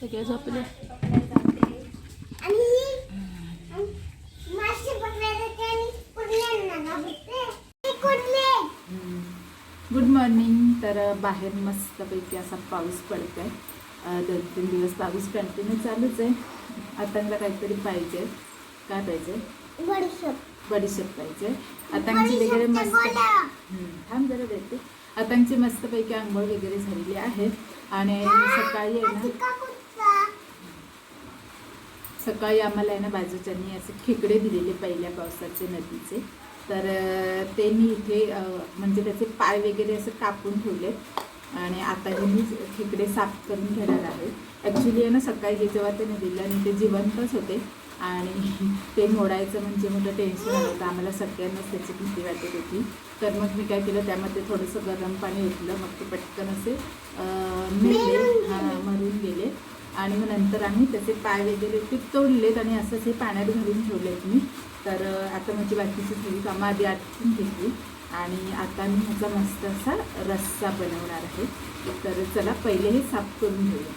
सगळे झोपले. Good morning तर बाहेर मस्तपैकी असा पाऊस पडत आहे दोन तीन दिवस पाऊस कंटिन्यू चालूच आहे. आतांना काहीतरी पाहिजे. काय पाहिजे? बडीशोप. पाहिजे. आतांची वगैरे मस्त थांब जरा देते. आतांची मस्तपैकी आंघोळ वगैरे झालेली आहे. आणि सकाळी आहे ना सकाळी आम्हाला आहे ना बाजूच्यांनी असे खेकडे दिलेले पहिल्या पावसाचे नदीचे. तर ते मी इथे म्हणजे त्याचे पाय वगैरे असं कापून ठेवले आणि आता हे मी खेकडे साफ करून घेणार आहे. ॲक्च्युली आहे ना सकाळी जे जेव्हा ते नदीला आणि ते जिवंतच होते. आणि ते मोडायचं म्हणजे मोठं टेन्शन आलं होतं. आम्हाला सगळ्यांनाच त्याची भीती वाटत होती. तर मग मी काय केलं त्यामध्ये थोडंसं गरम पाणी ओतलं. मग ते पटकन असे मेले. मरून गेले. आणि मग नंतर आम्ही त्याचे पाय वगैरे ते तोडलेत आणि असंच हे पाण्यात घालून ठेवलेत मी. तर आता माझी बाकीची थोडी कामं आधी आटून घेतली. आणि आता मी ह्याचा मस्त असा रस्सा बनवणार आहे. तर चला पहिले हे साफ करून घेऊया.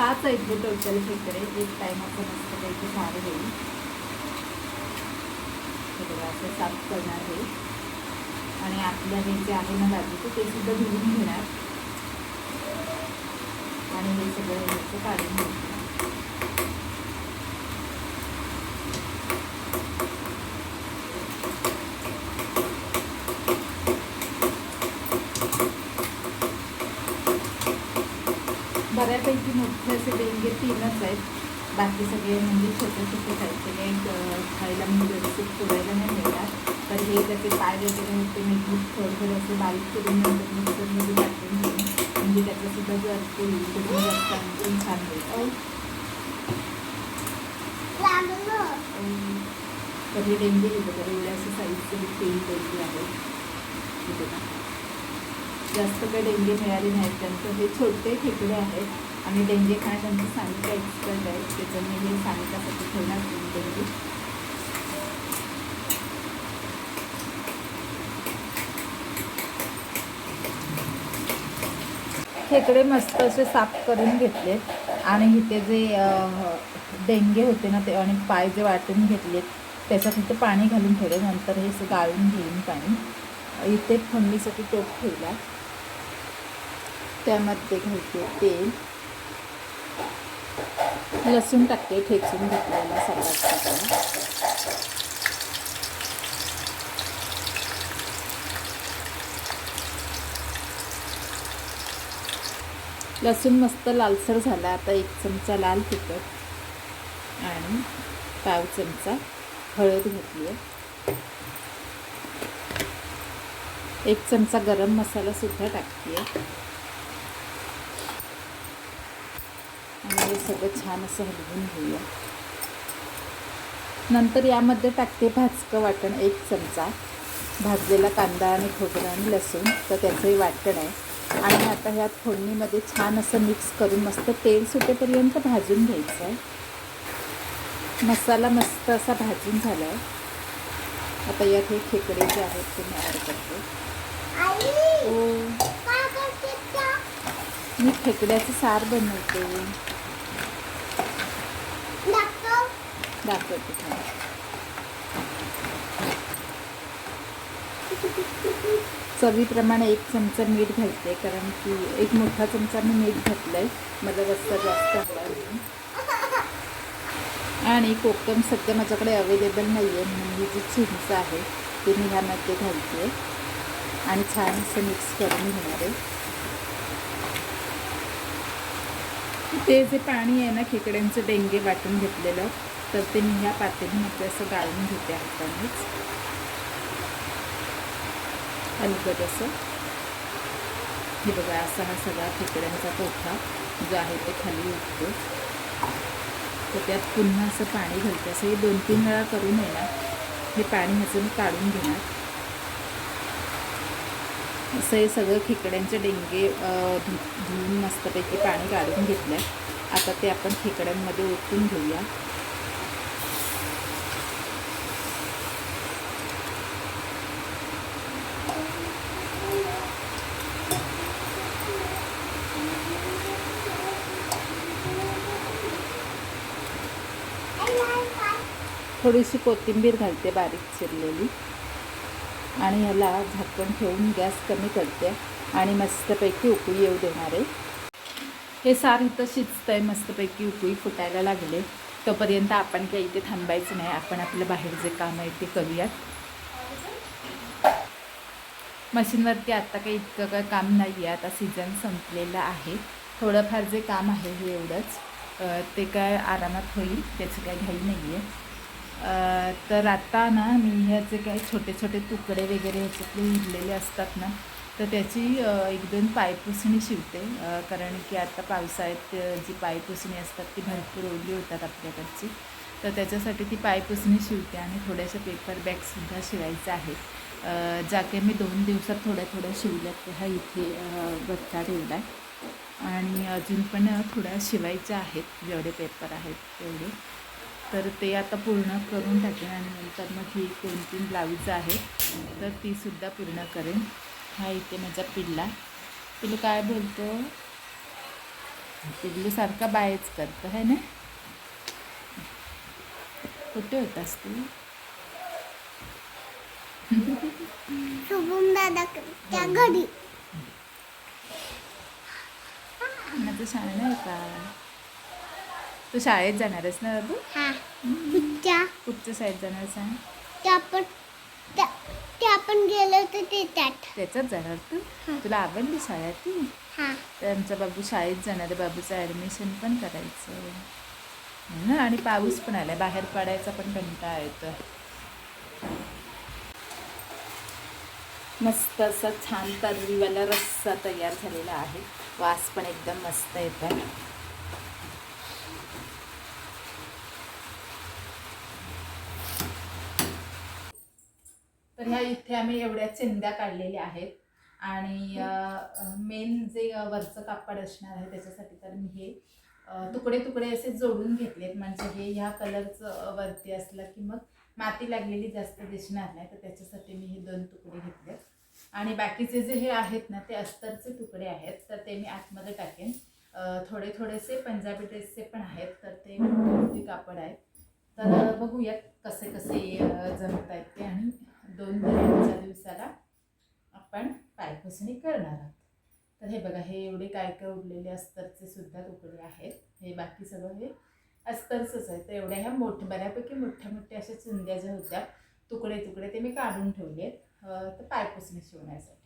पाच आहेत हे टोटल खेकडे एक टायमाचं मस्त पैकी सारं होईल हे बघा असं साफ करणार आहे आणि आपल्या हे जे आहे ना बाजूचं ते सुद्धा धुवून घेणार. आणि हे सगळं ह्याचं काढून घ्यायचं बऱ्यापैकी मोठे असे डेंगे तीनच आहेत. बाकी सगळे म्हणजे छोटे छोटे आहेत. सगळे अं, खायला म्हणजे व्यवस्थित पुरायला नाही मिळणार. तर हे त्याचे पाय वगैरे होते मी खूप थोडं थोडं असे बारीक करून नंतर मिक्सरमध्ये टाकून घेईन. म्हणजे त्याच्यासुद्धा जर ते त्याचं जास्त आणखी छान होईल. अं, तर हे डेंगे हे बघा एवढ्या असं साईजचे हे तीन डेंगे हे बघा. जास्त काही डेंगे मिळाले नाहीत. त्यांचं हे छोटे खेकडे आहेत. आणि डेंगे खाण्यात त्यांचं सानिका एक्सपर्ट आहे. त्याच्यामुळे हे सानिकासाठी ठेवणार डेंगे. खेकडे मस्त असे साफ करून घेतले. आणि इथे जे डेंगे होते ना ते आणि पाय जे वाटून घेतलेत त्याच्यात इथे पाणी घालून ठेवले. नंतर हे असं गाळून घेईन पाणी. इथे थंडीसाठी टोप ठेवला. त्यामध्ये घालते तेल. लसूण टाकते ठेचून घेतलेला सगळ्यात टाकला लसूण मस्त लालसर झाला आता एक चमचा लाल तिखट आणि पाव चमचा हळद घातली आहे एक चमचा गरम मसाला सुद्धा टाकते आणि हे सगळं छान असं हलवून घेऊया. नंतर यामध्ये टाकते भाजकं वाटण एक चमचा. भाजलेला कांदा आणि खोबरं आणि लसूण तर त्याचंही वाटण आहे. आणि आता ह्यात फोडणीमध्ये छान असं मिक्स करून मस्त तेल सुटेपर्यंत भाजून घ्यायचं आहे. मसाला मस्त असा भाजून झाला आहे आता यात हे खेकडे जे आहेत ते मी ॲड करते. ओ मी खेकड्याचं सार बनवते. दाखवते चवीप्रमाणे एक चमचा मीठ घालते कारण की एक मोठा चमचा मी मीठ घातलं आहे मला रस्ता जास्त हवा आणि कोकम सध्या माझ्याकडे अवेलेबल नाही आहे म्हणून ही जी चिंच आहे ती मी ह्यामध्ये घालते. आणि छान असं मिक्स करून घेणार आहे. ते जे पाणी आहे ना खेकड्यांचं डेंगे वाटून घेतलेलं तर ते मी ह्या पातेलीमध्ये असं गाळून घेते हातानेच. हलकत असं हे बघा असा हा सगळा खेकड्यांचा पोठा जो आहे ते खाली उठतो तर त्यात पुन्हा असं पाणी घालते. असं हे दोन तीन वेळा करून येणार हे पाणी ह्याचं मी काढून घेणार. असं हे सगळं खेकड्यांचे डेंगे धु धुवून मस्तपैकी पाणी काढून घेतलं आहे आता ते आपण खेकड्यांमध्ये ओतून घेऊया. थोडीशी कोथिंबीर घालते बारीक चिरलेली. आणि ह्याला झाकण ठेवून गॅस कमी करते आणि मस्तपैकी उकळी येऊ देणार आहे. हे सार इथं शिजतं आहे मस्तपैकी उकळी फुटायला लागले. तोपर्यंत आपण काही इथे थांबायचं नाही. आपण आपलं बाहेर जे काम आहे ते करूयात. मशीनवरती आत्ता काही इतकं काय काम नाही आहे आता सीझन संपलेलं आहे. थोडंफार जे काम आहे हे एवढंच. ते काय आरामात होईल त्याचं काही घाई नाही आहे तर आता ना मी ह्याचे काही छोटे छोटे तुकडे वगैरे ह्याच्यातले उरलेले असतात ना तर त्याची एक दोन पायपुसणी शिवते. कारण की आता पावसाळ्यात जी पायपुसणी असतात ती भरपूर ओली होतात आपल्याकडची. तर त्याच्यासाठी ती पायपुसणी शिवते आणि थोड्याशा पेपर बॅगसुद्धा शिवायच्या आहेत. ज्या काही मी दोन दिवसात थोड्या थोड्या शिवल्यात. ह्या इथे अं, ठेवला आहे. आणि अजून पण थोड्या शिवायच्या आहेत. जेवढे पेपर आहेत तेवढे. तर ते आता पूर्ण करून टाकेन आणि नंतर मग ही दोन तीन ब्लाऊज आहे तर तीसुद्धा पूर्ण करेन. हा इथे माझा पिल्ला. पिल्लू काय बोलतो? पिल्लू सारखा बायच करतो है ना? कुठे होतास तू? घरी. माझं शाळा नाही का? तू शाळेत जाणारच ना बाबू? हा. त्या कुठच्या? शाळेत जाणार सांग. त्या पण त्या ते आपण गेलो होतो ते त्यात त्याच्यात जाणार तू? हं. तुला आवडली शाळा ती? हा. तर आमचा बाबू शाळेत जाणार आहे बाबूचं ॲडमिशन पण करायचं. हो ना? आणि पाऊस पण आलाय बाहेर पडायचा पण कंटाळा येतो मस्त असा छान तर्रीवाला रस्सा तयार झालेला आहे. वास पण एकदम मस्त येत आहे तर ह्या इथे आम्ही एवढ्या चिंध्या काढलेल्या आहेत. आणि मेन जे वरचं कापड असणार आहे त्याच्यासाठी तर मी हे तुकडे तुकडे असे जोडून घेतलेत. म्हणजे हे ह्या कलरचं वरती असलं की मग माती लागलेली जास्त दिसणार नाही. तर त्याच्यासाठी मी हे दोन तुकडे घेतले आणि बाकीचे जे हे आहेत ना ते अस्तरचे तुकडे आहेत. तर ते मी आतमध्ये टाकेन. थोडे थोडेसे पंजाबी ड्रेसचे पण आहेत. तर ते मोठी कापड आहेत तर बघूयात कसे कसे जमत आहेत ते. आणि दोन पायपुसणी करणार आहात. तर हे बघा हे एवढे काय काय उरलेले अस्तरचे सुद्धा तुकडे आहेत. हे बाकी सगळं हे अस्तरचंच आहे. तर एवढ्या ह्या मोठ्या बऱ्यापैकी मोठ्या मोठ्या अशा चुंद्या ज्या होत्या तुकडे तुकडे ते मी काढून ठेवले आहेत तर पायपुसणी शिवण्यासाठी.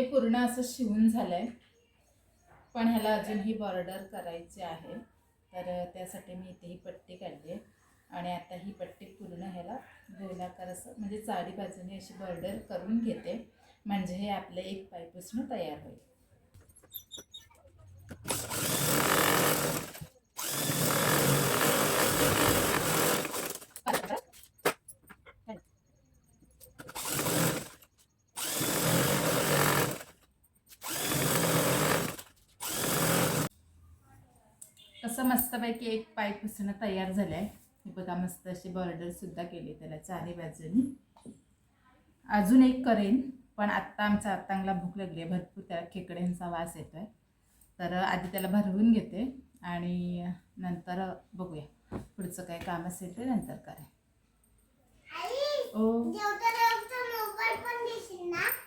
हे पूर्ण असं शिवून झालं आहे पण ह्याला अजून ही बॉर्डर करायची आहे. तर त्यासाठी मी इथे ही पट्टी काढली आहे आणि आता ही पट्टी पूर्ण ह्याला गोलाकार असं म्हणजे चारी बाजूने अशी बॉर्डर करून घेते. म्हणजे हे आपलं एक पायपुसणं तयार होईल. कसं मस्तपैकी एक पाय पुसणं तयार झालं आहे हे बघा मस्त अशी बॉर्डर सुद्धा केली त्याला चारी बाजूनी. अजून एक करेन पण आत्ता आमचा आत्तांगला भूक लागली आहे भरपूर त्या खेकड्यांचा वास येतो आहे तर आधी त्याला भरवून घेते आणि नंतर बघूया. पुढचं काय काम असेल ते नंतर आई ओ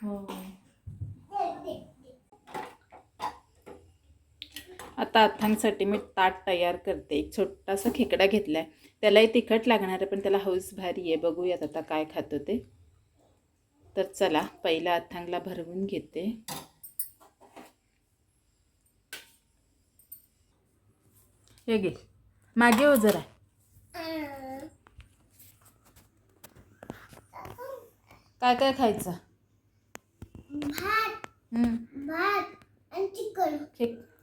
हो. आता अथांगसाठी मी ताट तयार करते. एक छोटासा खेकडा घेतला आहे त्यालाही तिखट लागणार आहे पण त्याला हौस भारी आहे. बघूयात आता काय खातो ते. तर चला पहिला अथांगला भरवून घेते. हे घे. मागे हो जरा. काय काय खायचं? भात. हम्म. भात आणि चिकन.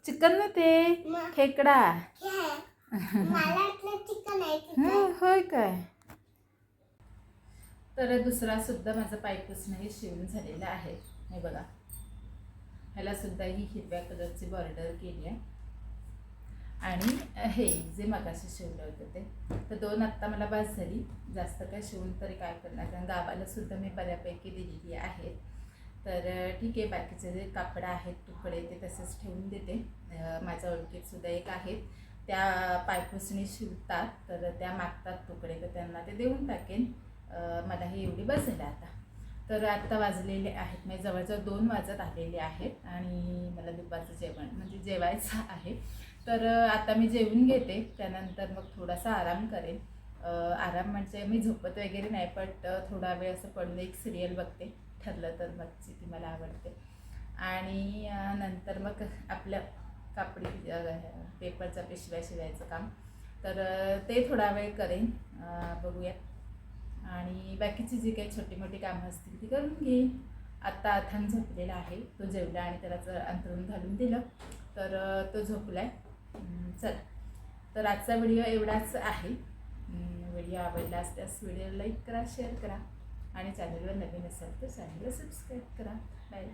चिकन ना ते खेकडा. होय काय? तर दुसरा सुद्धा माझा पायपूस नाही शिवून झालेला आहे. हे बघा. ह्याला सुद्धा ही हिरव्या कलरची बॉर्डर केली आहे. आणि हे जे मगाशी शिवलं होतं ते. तर दोन आत्ता मला बस झाली. जास्त काय शिवून तरी काय करणार? कारण गावाला सुद्धा मी बऱ्यापैकी दिलेली आहेत तर ठीक आहे बाकीचे जे कापड आहेत तुकडे ते तसेच ठेवून देते. माझ्या ओळखीतसुद्धा एक आहेत. त्या पायपुसणी शिवतात तर त्या मागतात तुकडे तर त्यांना ते देऊन टाकेन. मला हे एवढी बसेल आता. तर आत्ता वाजलेले आहेत म्हणजे जवळजवळ दोन वाजत आलेले आहेत आणि मला दुपारचं जेवण म्हणजे जेवायचं आहे. तर आता मी जेवून घेते त्यानंतर मग थोडासा आराम करेन. आराम म्हणजे मी झोपत वगैरे नाही बट थोडा वेळ असं पडून एक सिरियल बघते. ठरलं तर बघची ती मला आवडते. आणि नंतर मग आपलं कापडी पेपरचा पिशव्या शिवायचं काम. तर ते थोडा वेळ करेन बघूया. बघूयात आणि बाकीची जी काही छोटी मोठी कामं असतील ती करून घेईन. आत्ता अथांग झोपलेला आहे. तो जेवला आणि त्याला जर अंतरून घालून दिलं तर तो झोपला आहे चला. तर आजचा व्हिडिओ एवढाच आहे. व्हिडिओ आवडला असल्यास व्हिडिओ लाईक करा शेअर करा. आणि चॅनलवर नवीन असाल तर चॅनलला सबस्क्राईब करा. बाय.